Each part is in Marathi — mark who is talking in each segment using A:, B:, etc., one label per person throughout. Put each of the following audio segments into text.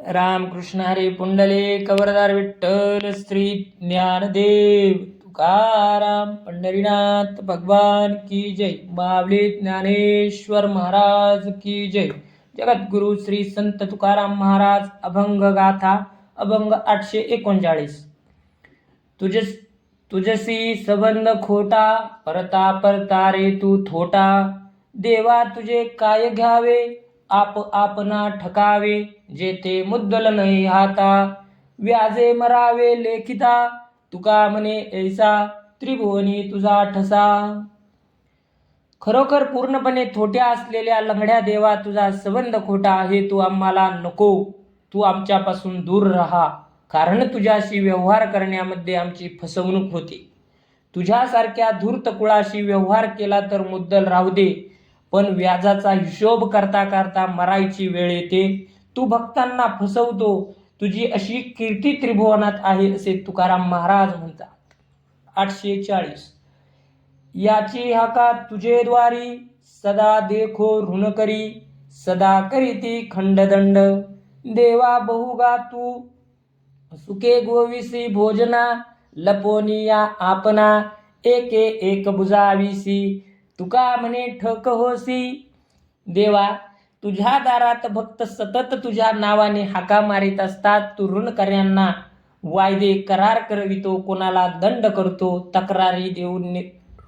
A: रामकृष्ण हरे पुंडले कवरदार विठ्ठल श्री ज्ञानदेव तुकाराम पंढरीनाथ भगवान की जय बावले ज्ञानेश्वर महाराज की जय. जगद्गुरु श्री संत तुकाराम महाराज अभंग गाथा अभंग आठशे एकोणचाळीस. तुझ तुझसी संबंध खोटा परता परता रे तू थोटा. देवा तुझे काय घ्यावे? आप आपना ठकावे जेथे मुद्दल नाही हाता. व्याजे मरावे लेखिता तुका म्हणे ऐसा त्रिभुवनी तुझा ठसा. खरोखर पूर्णपणे थोट्या असलेल्या लंगड्या देवा तुझा संबंध खोटा आहे तू आम्हाला नको. तू आमच्यापासून दूर राहा. कारण तुझ्याशी व्यवहार करण्यामध्ये आमची फसवणूक होते. तुझ्यासारख्या धूर्त कुळाशी व्यवहार केला तर मुद्दल राहू दे. पण व्याजाचा हिशोब करता करता मरायची वेळ येते. तू भक्तांना फसवतो. तुझी अशी कीर्ती त्रिभुवनात आहे असे तुकाराम महाराज म्हणतात. आठशे चाळीस. याची हाका तुझे द्वारी सदा देखो ऋण करी सदा करीती खंडदंड. देवा बहुगा तू सुके गोविसी भोजना लपोनिया आपना एके एक बुजाविसी. तुका म्हणे ठक होसी. देवा तुझ्या दारात भक्त सतत तुझ्या नावाने हाका मारित असतात. तू ऋणकर्यांना वायदे करार करवितो. कोणाला दंड करतो. तक्रारी देऊन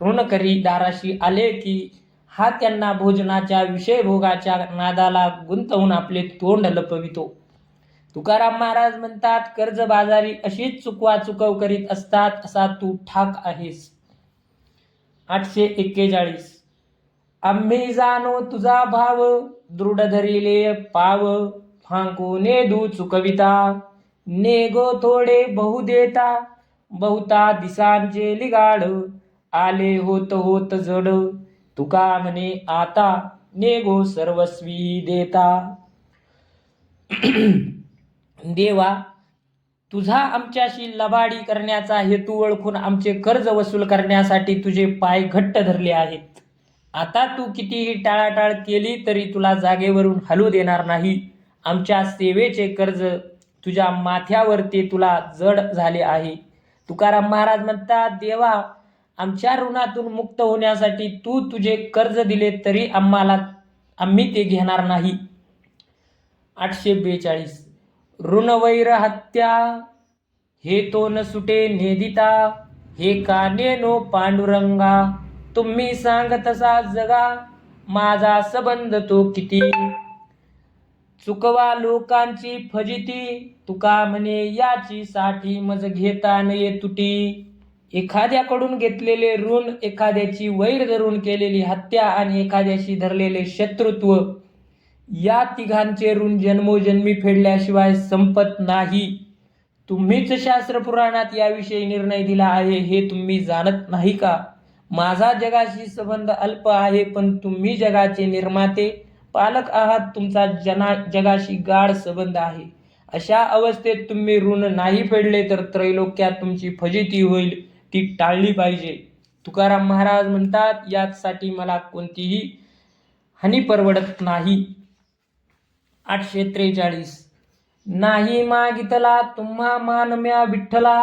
A: ऋणकरी दाराशी आले की हा त्यांना भोजनाच्या विषयभोगाच्या नादाला गुंतवून आपले तोंड लपवितो. तुकाराम महाराज म्हणतात कर्जबाजारी अशीच चुकवा चुकव करीत असतात असा तू ठाक आहेस. आठशे एक्केचाळीस. आम्ही जाणो तुझा भाव दृढ धरिले पाव. फांकू नेदू चुकविता नेगो थोडे बहु देता. बहुता दिसांचे लिगाड. आले होत होत जड. तुका म्हणे आता नेगो सर्वस्वी देता. देवा तुझा आमच्याशी लबाडी करण्याचा हेतू ओळखून आमचे कर्ज वसूल करण्यासाठी तुझे पाय घट्ट धरले आहेत. आता तू कितीही टाळाटाळ केली तरी तुला जागेवरून हलू देणार नाही. आमच्या सेवेचे कर्ज तुझ्या माथ्यावर ते तुला जड झाले आहे. तुकाराम महाराज म्हणतात देवा आमच्या ऋणातून मुक्त होण्यासाठी तू तुझे कर्ज दिले तरी आम्हाला आम्ही ते घेणार नाही. आठशे बेचाळीस. ऋणवैर हत्या हे तो न सुटे नेदिता हे काने नो पांडुरंगा तुम्ही सांग तसा जगा माझा संबंध तो किती? चुकवा लोकांची फजिती तुका म्हणे याची साठी मज घेता नये तुटी. एखाद्याकडून घेतलेले ऋण एखाद्याची वैर धरून केलेली हत्या आणि एखाद्याशी धरलेले शत्रुत्व या तिघांचे ऋण जन्मोजन्मी फेडल्याशिवाय संपत नाही. तुम्हीच शास्त्र पुराणात याविषयी निर्णय दिला आहे हे तुम्ही जाणत नाही का? माझा जगाशी संबंध अल्प आहे पण तुम्ही जगाचे निर्माते पालक आहात तुमचा जना जगाशी गाढ संबंध आहे. अशा अवस्थेत तुम्ही ऋण नाही फेडले तर त्रैलोक्यात तुमची फजिती होईल ती टाळली पाहिजे. तुकाराम महाराज म्हणतात यासाठी मला कोणतीही हानी परवडत नाही. आठशे त्रेचाळीस. नाही मागितला तुम्हा मानम्या विठ्ठला.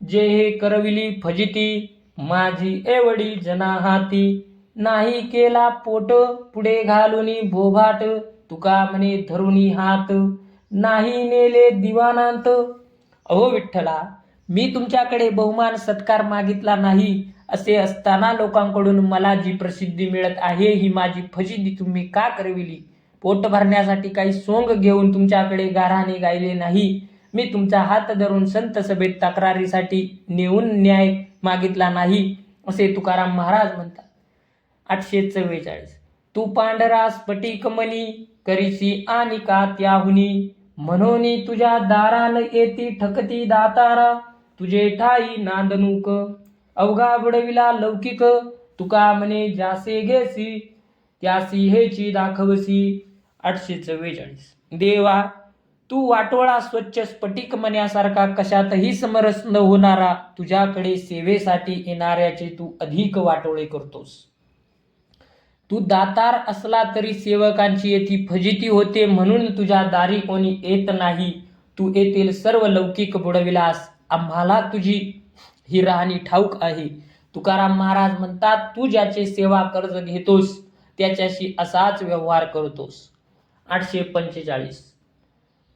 A: जे हे करविली फजिती माझी एवढी जना हाती नाही केला पोट पुढे घालुनी भोभाट. तुका म्हणे धरुनी हात. नाही नेले दिवानांत. अहो विठ्ठला मी तुमच्याकडे बहुमान सत्कार मागितला नाही. असे असताना लोकांकडून मला जी प्रसिद्धी मिळत आहे ही माझी फजिती तुम्ही का करविली? पोट भरण्यासाठी काही सोंग घेऊन तुमच्याकडे गाराने गायले नाही. मी तुमचा हात धरून संत सभेत तक्रारीसाठी नेऊन न्याय मागितला नाही असे तुकाराम महाराज म्हणतात. आठशे चव्वेचाळीस. तू पांढरा स्फटिक मनी करीसी आणि का त्याहुनी? म्हणून तुझ्या दारान येती ठकती दातारा तुझे ठाई नांदणूक. अवघा बुडविला लौकिक तुका म्हणे जासे घेसी त्यासी हेची दाखवसी. आठशे चव्वेचाळीस देवा तू वाटोळा स्वच्छ स्फटिक मण्यासारखा कशातही समरस न होणारा तुझ्याकडे सेवेसाठी येणाऱ्याचे तू अधिक वाटोळे करतोस. तू दातार असला तरी सेवकांची येथी फजिती होते म्हणून तुझ्या दारी कोणी येत नाही. तू येथील सर्व लौकिक बुडविलास. आम्हाला तुझी ही राहणी ठाऊक आहे. तुकाराम महाराज म्हणतात तू ज्याचे सेवा कर्ज घेतोस त्याच्याशी असाच व्यवहार करतोस. आठशे पंचेचाळीस.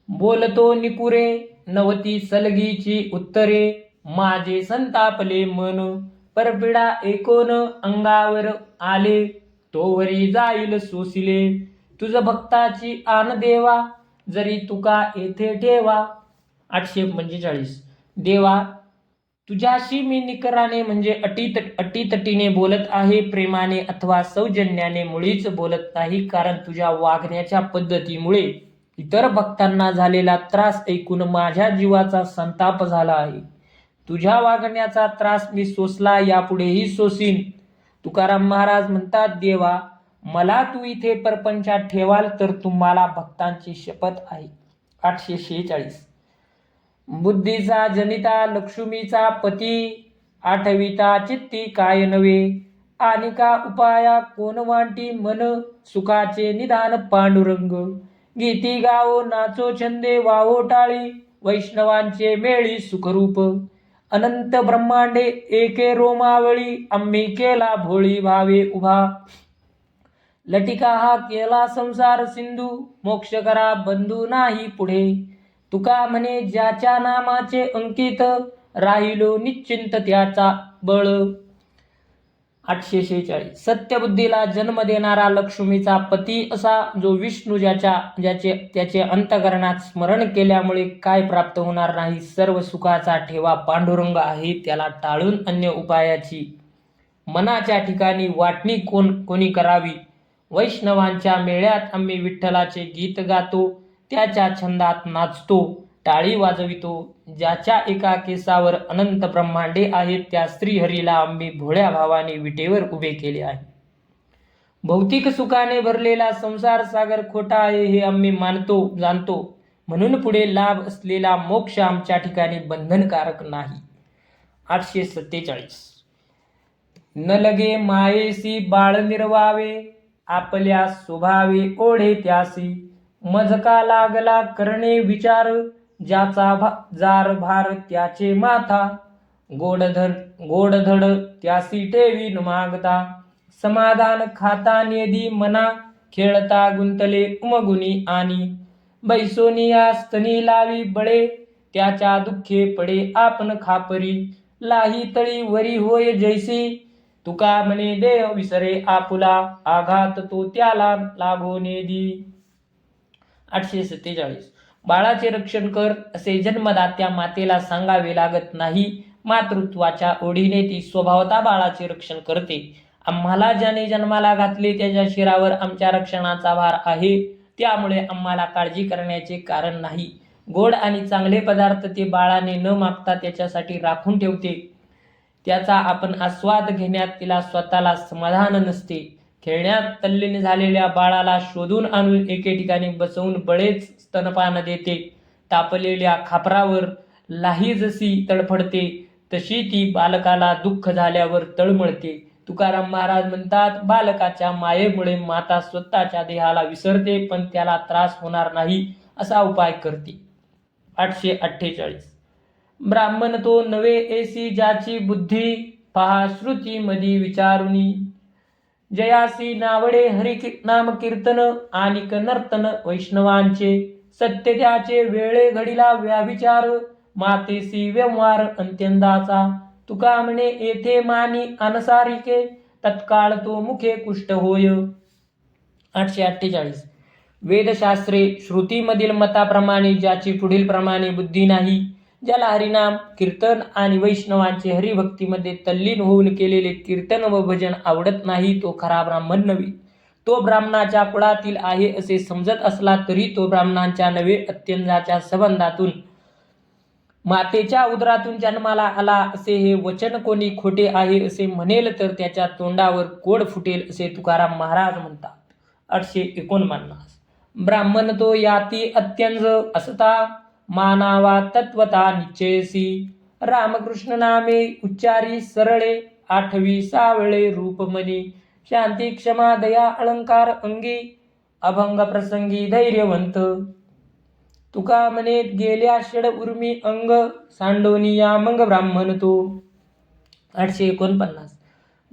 A: बोलतो निपुरे नवती सलगीची उत्तरे माझे संतापले मन. परपिडा एकोन अंगावर आले तोवरी जाईल सोसिले. तुझ भक्ताची आन देवा जरी तुका येथे ठेवा. आठशे पंचेचाळीस. देवा तुझ्याशी मी निकराने म्हणजे अटीत अटीतटीने बोलत आहे प्रेमाने अथवा सौजन्याने मुळीच बोलत नाही कारण तुझ्या वागण्याच्या पद्धतीमुळे इतर भक्तांना झालेला त्रास ऐकून माझ्या जीवाचा संताप झाला आहे. तुझ्या वागण्याचा त्रास मी सोसला यापुढेही सोसीन. तुकाराम महाराज म्हणतात देवा मला तू इथे परपंचात ठेवाल तर तुम्हाला भक्तांची शपथ आहे. आठशे शेहेचाळीस. बुद्धीचा जनिता लक्ष्मीचा पती आठविता चित्ती काय नव्हे? आणि का उपाया कोणवांटी मन सुखाचे निदान पांडुरंग. गीती गावो नाचो छंदे वावो टाळी वैष्णवांचे मेळी सुखरूप. अनंत ब्रह्मांडे एके रोमावळी आम्ही केला भोळी भावे उभा. लटिका हा केला संसार सिंधू मोक्ष करा बंधू नाही पुढे. तुका म्हणे ज्याच्या नामाचे अंकित राहिलो निश्चिंत त्याचा बळ. आठशे शेहेचाळीस. सत्यबुद्धीला जन्म देणारा लक्ष्मीचा पती असा जो विष्णू ज्याच्या ज्याचे त्याचे अंतकरणात स्मरण केल्यामुळे काय प्राप्त होणार नाही सर्व सुखाचा ठेवा पांडुरंग आहे त्याला टाळून अन्य उपायाची मनाच्या ठिकाणी वाटणी कोण कोणी करावी? वैष्णवांच्या मेळ्यात आम्ही विठ्ठलाचे गीत गातो त्याच्या छंदात नाचतो टाळी वाजवितो. ज्याच्या एका केसावर अनंत ब्रह्मांडे आहेत त्या श्रीहरीला आम्ही भोळ्या भावाने विटेवर उभे केले आहे. भौतिक सुखाने भरलेला संसार सागर खोटा आहे हे आम्ही मानतो जाणतो. म्हणून पुढे लाभ असलेला मोक्ष आमच्या ठिकाणी बंधनकारक नाही. आठशे सत्तेचाळीस. न लगे मायेसी बाळ निर्वावे आपल्या स्वभावे ओढे त्यासी. मजका लागला करणे विचार ज्याचा भा जार भार त्याचे माथा. गोडधड गोडधड त्यासी ठेवी मागता. समाधान खाता नेदी मना खेळता गुंतले उमगुनी आणि. बैसोनिया स्तनी लावी बळे त्याच्या दुःखे पडे आपण खापरी. लाही तळी वरी होय जैसी तुका म्हणे देह विसरे आपुला. आघात तो त्याला लागो नेदी. आठशे सत्तेचाळीस. बाळाचे रक्षण कर असे जन्मदात्या मातेला सांगावे लागत नाही. मातृत्वाच्या ओढीने ती स्वभावता बाळाचे रक्षण करते. आम्हाला ज्याने जन्माला घातले त्याच्या शिरावर आमच्या रक्षणाचा भार आहे. त्यामुळे आम्हाला काळजी करण्याचे कारण नाही. गोड आणि चांगले पदार्थ ते बाळाने न मागता त्याच्यासाठी राखून ठेवते. त्याचा आपण आस्वाद घेण्यात तिला स्वतःला समाधान नसते. खेळण्यात तल्लीन झालेल्या बाळाला शोधून आणून एके ठिकाणी बसवून बळेच स्तनपान देते. तापलेल्या खापरावर लाही जशी तडफडते तशी ती बालकाला दुःख झाल्यावर तळमळते. तुकाराम महाराज म्हणतात बालकाच्या मायेमुळे माता स्वतःच्या देहाला विसरते पण त्याला त्रास होणार नाही असा उपाय करते. आठशे अठ्ठेचाळीस. ब्राह्मण तो नवे एसी ज्याची बुद्धी पहा श्रुती मधी विचारुनी जयासी नावडे हरि नाम कीर्तन आनिक नर्तन वैष्णवांचे सत्य त्याचे वेळे घडीला व्याविचार मातेसी व्यवहार अंत्यंदाचा तुका म्हणे येथे मानी अनसारिके तत्काळ तो मुखे कुष्ठ होय. आठशे अठ्ठेचाळीस. वेदशास्त्रे श्रुतीमधील मताप्रमाणे ज्याची पुढील प्रमाणे बुद्धी नाही ज्याला हरिनाम कीर्तन आणि वैष्णवांचे हरिभक्तीमध्ये तल्लीन होऊन केलेले कीर्तन व भजन आवडत नाही तो खरा ब्राह्मण नव्हे. तो ब्राह्मणाच्या कुळातील आहे असे समजत असला तरी तो ब्राह्मणांच्या नवे अत्यंताच्या संबंधातून. मातेच्या उदरातून जन्माला आला असे हे वचन कोणी खोटे आहे असे म्हणेल तर त्याच्या तोंडावर कोड फुटेल असे तुकाराम महाराज म्हणतात. आठशे एकोणपन्नास. ब्राह्मण तो याती अत्यंज असता. मानावा तत्वता निश्चयसी. रामकृष्ण नामे उच्चारी सरळे आठवी सावळे रूपमनी. शांती क्षमा दया अलंकार अंगी. अभंग प्रसंगी धैर्यवंत. तुका म्हणे गेल्या षड उर्मी अंग. सांडोनिया मंग ब्राह्मण तो. आठशे एकोणपन्नास.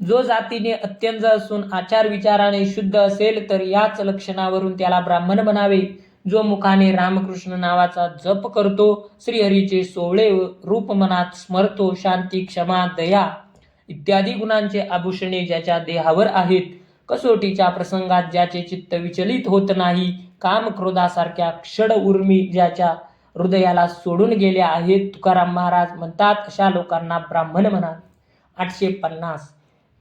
A: जो जातीने अत्यंत असून आचार विचाराने शुद्ध असेल तर याच लक्षणावरून त्याला ब्राह्मण म्हणावे. जो मुखाने रामकृष्ण नावाचा जप करतो श्रीहरीचे सोहळे रूप मनात स्मरतो शांती क्षमा दया इत्यादी गुणांचे आभूषणे ज्याच्या देहावर आहेत. कसोटीच्या प्रसंगात ज्याचे चित्त विचलित होत नाही काम क्रोधासारख्या क्षड उर्मी ज्याच्या हृदयाला सोडून गेल्या आहेत तुकाराम महाराज म्हणतात अशा लोकांना ब्राह्मण म्हणा. आठशे पन्नास.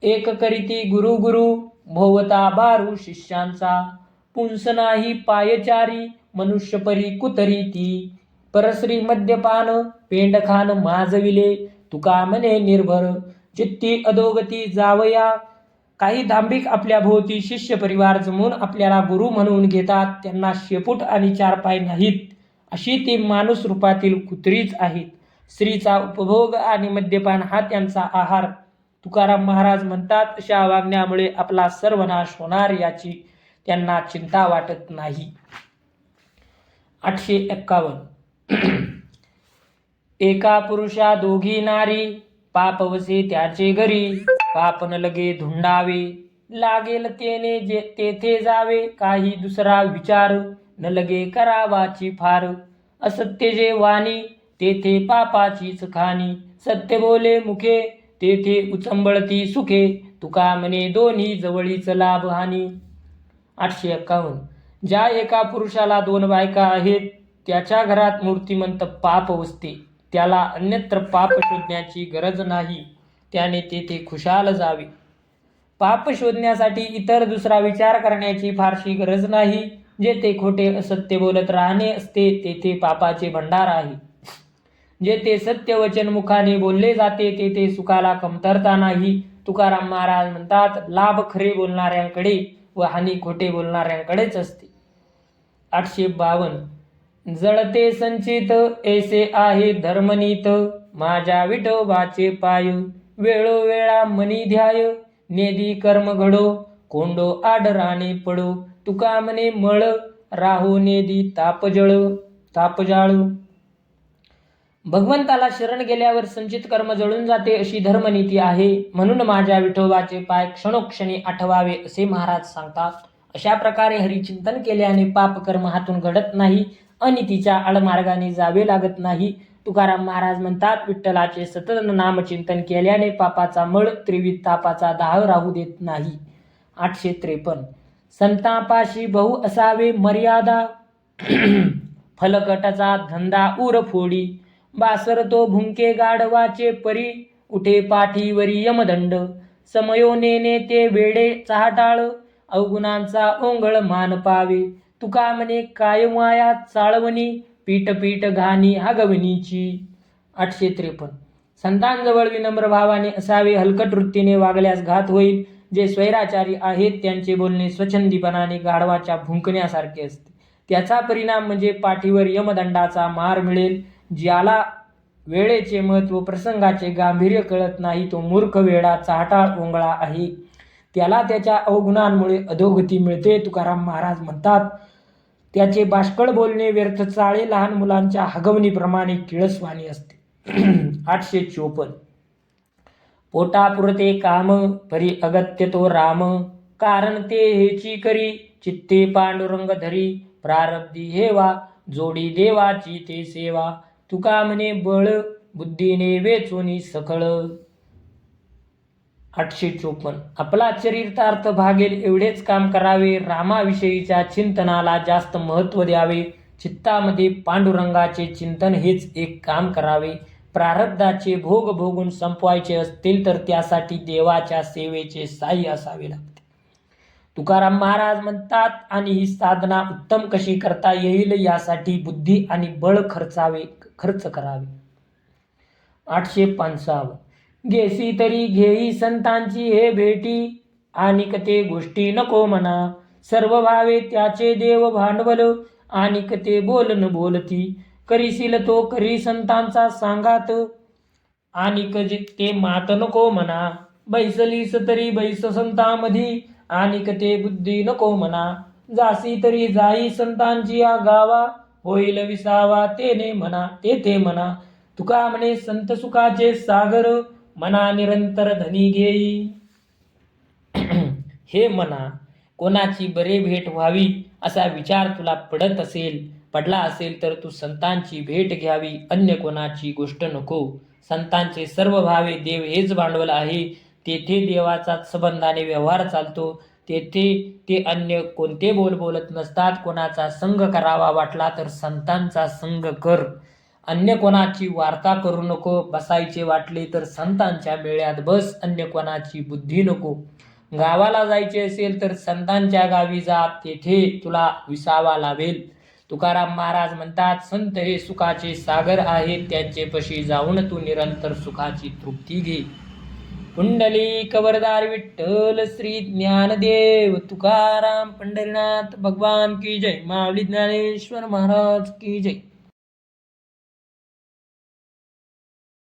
A: एक करीती गुरु गुरु भोवता बारू शिष्यांचा पुंसनाही पायचारी मनुष्यपरी कुतरी ती. परश्री मद्यपान पेंडखान माजविले तुका म्हणे निर्भर. चित्ती अधोगती जावया. काही दांभिक आपल्या भोवती शिष्य परिवार जमून आपल्याला गुरु म्हणून घेतात. त्यांना शेपूट आणि चार पाय नाहीत. अशी ती माणूस रूपातील कुत्रीच आहेत. स्त्रीचा उपभोग आणि मद्यपान हा त्यांचा आहार. तुकाराम महाराज म्हणतात अशा वागण्यामुळे आपला सर्वनाश होणार याची त्यांना चिंता वाटत नाही. आठशे एक्कावन्न. एका पुरुषा दोघी नारी पाप वसे त्याचे घरी पाप न लगे धुंडावे. लागेल तेने जे तेथे जावे काही दुसरा विचार न लगे करावाची फार. असत्य जे वाणी तेथे पापाचीच खाणी. सत्य बोले मुखे तेथे उचंबळती सुखे. तुका म्हणे दोन्ही जवळीच लाभ हानी. आठशे एक्कावन्न ज्या एका पुरुषाला दोन बायका आहेत त्याच्या घरात मूर्तिमंत पाप वसते. त्याला अन्यत्र पाप शोधण्याची गरज नाही. त्याने तेथे खुशाल जावे. पाप शोधण्यासाठी इतर दुसरा विचार करण्याची फारशी गरज नाही. जेथे खोटे असत्य बोलत राहणे असते तेथे पापाचे भंडार आहे. जेथे सत्य वचन मुखाने बोलले जाते तेथे सुखाला कमतरता नाही. तुकाराम महाराज म्हणतात लाभ खरे बोलणाऱ्यांकडे व हानी खोटे बोलणाऱ्यांकडेच असते. आठशे बावन्न. जळते संचित ऐसे आहे धर्मनीत. माझ्या विठोबाचे पाय. वेळोवेळा मनी ध्याय. नेदी कर्म घडो. कोंडो आडराने पडो. तुका म्हणे मळ. राहो नेदी तापजळ. तापजाळू. भगवंताला शरण गेल्यावर संचित कर्म जळून जाते अशी धर्मनीती आहे. म्हणून माझ्या विठोबाचे पाय क्षणोक्षणी आठवावे असे महाराज सांगतात. अशा प्रकारे हरिचिंतन केल्याने पापकर्म हातून घडत नाही अनितीच्या आडमार्गाने जावे लागत नाही. तुकाराम महाराज म्हणतात विठ्ठलाचे सतत नामचिंतन केल्याने पापाचा मळ त्रिविध तापाचा दाह राहू देत नाही. आठशे त्रेपन्न. संतापाशी बहु असावे मर्यादा. फलकटाचा धंदा उर फोडी बासरतो भुंके गाढवाचे परी उठे पाठीवरी यमदंड. समयो नेने ते वेडे चाहटाळ अवगुणांचा ओंगळ मान पावे. तुका म्हणे काय माया चाळवणी पीठ पीठ घाणी हगवणीची. आठशे त्रेपन्न. संतांजवळ विनम्र भावाने असावे हलकट वृत्तीने वागल्यास घात होईल. जे स्वैराचारी आहेत त्यांचे बोलणे स्वच्छंदीपणाने गाढवाच्या भुंकण्यासारखे असते. त्याचा परिणाम म्हणजे पाठीवर यमदंडाचा मार मिळेल. ज्याला वेळेचे महत्त्व प्रसंगाचे गांभीर्य कळत नाही तो मूर्ख वेळा चाहटाळ ओंगळा आहे. त्याला त्याच्या अवगुणांमुळे अधोगती मिळते. तुकाराम महाराज म्हणतात त्याचे बाष्कळ बोलणे व्यर्थ चाळे लहान मुलांच्या हगवणीप्रमाणे किळसवाणी असते. आठशे चोपन्न. पोटापुरते काम परी अगत्य तो राम. कारण ते हेची करी चित्ते पांडुरंग धरी. प्रारब्धी हेवा जोडी देवाची ते सेवा. तुका म्हणे बळ बुद्धीने वेचोनी सखळ. आठशे चोपन्न. आपला चरितार्थ भागेल एवढेच काम करावे रामाविषयीच्या चिंतनाला जास्त महत्त्व द्यावे. चित्तामध्ये पांडुरंगाचे चिंतन हेच एक काम करावे. प्रारब्धाचे भोग भोगून संपवायचे असतील तर त्यासाठी देवाच्या सेवेचे साह्य असावे लागते. तुकाराम महाराज म्हणतात आणि ही साधना उत्तम कशी करता येईल? यासाठी बुद्धी आणि बळ खर्चावे. खर्च करावे. आठशे पंचावन्न. घेसी तरी घेई संतांची हे भेटी. आणि ते गोष्टी नको म्हणा. सर्व भावे त्याचे देव भांडवल. आणि ते बोलन बोलती. करीशील तो करी संतांचा सांगात. आणि जे ते मात नको म्हणा. बैसलीस तरी बैस संतामधी. आणि ते बुद्धी नको म्हणा. जासी तरी जाई संतांची या गावा. होईल विसावा तेने म्हणा ते ते म्हणा तुका म्हणे संत सुखाचे सागर मना निरंतर धनी घेई. हे मना कोणाची बरे भेट व्हावी असा विचार तुला पडत असेल पडला असेल तर तू संतांची भेट घ्यावी अन्य कोणाची गोष्ट नको. संतांचे सर्व भावे देव हेच भांडवल आहे तेथे देवाचा संबंधाने व्यवहार चालतो तेथे ते अन्य कोणते बोल बोलत नसतात कोणाचा संग करावा वाटला तर संतांचा संग कर. अन्य कोणाची वार्ता करू नको बसायचे वाटले तर संतांच्या मेळ्यात बस अन्य कोणाची बुद्धी नको. गावाला जायचे असेल तर संतांच्या गावी जा तेथे तुला विसावा लावेल. तुकाराम महाराज म्हणतात संत हे सुखाचे सागर आहेत त्यांचे पशी जाऊन तू निरंतर सुखाची तृप्ती घे. कुंडली कवरदार विठ्ठल श्री ज्ञानदेव तुकाराम पंढरीनाथ भगवान की जय माऊली ज्ञानेश्वर महाराज की जय.